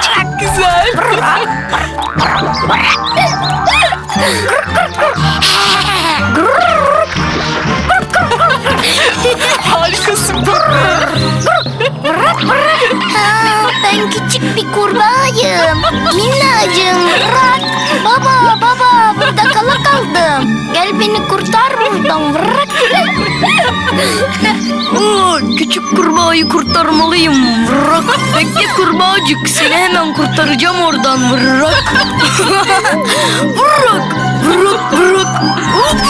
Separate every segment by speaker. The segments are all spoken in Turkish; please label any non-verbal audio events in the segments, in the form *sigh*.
Speaker 1: Çok güzel. Harikasın Pepe.
Speaker 2: Aa, ben küçük bir kurbağayım. Minnacığım bırak. Baba kaldım. Gel beni kurtar buradan bırak. *laughs*
Speaker 3: Aa, küçük kurbağayı kurtarmalıyım. Bırak. Bekle kurbağacık. Seni hemen kurtaracağım oradan. Bırak. bırak. *laughs* Bırak. Bırak.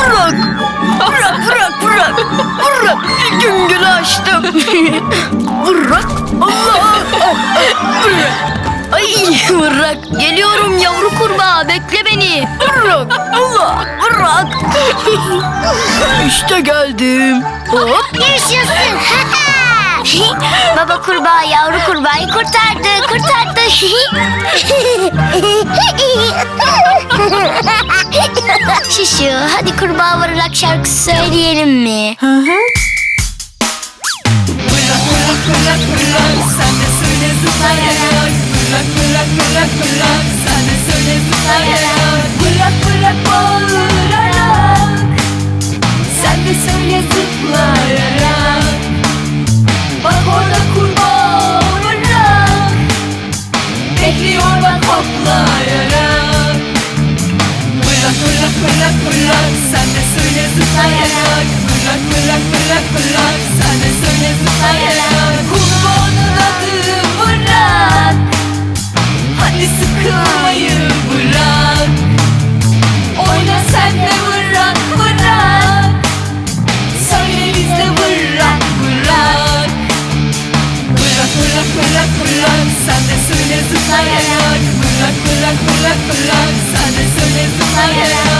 Speaker 3: Bırak. Bırak. Bırak. Bırak. Bırak. Güngülü açtım. *laughs* bırak. Bırak. Geliyorum yavru kurbağa. Bekle beni. Bırak. Allah. Bırak. işte geldim. Hop.
Speaker 2: Yaşasın. *laughs* Baba kurbağa yavru kurbağayı kurtardı, kurtardı. *laughs* Şişu, hadi kurbağa vararak şarkısı söyleyelim mi?
Speaker 1: Bırak bırak bırak bırak sen de söyle zıplayarak Bırak bırak bırak bırak de söyle zıplayarak Bırak bırak bağırarak. Sen de söyle zıplayarak Bak orada kurbağa bırak Bekliyor bak hoplayarak Bırak bırak bırak bırak. Sen de söyle zıplayarak Bırak bırak bırak bırak. Sen de söyle zıplayarak bırak bırak Sen de söyle zıplayarak Bırak bırak bırak bırak Sen de söyle zıplayarak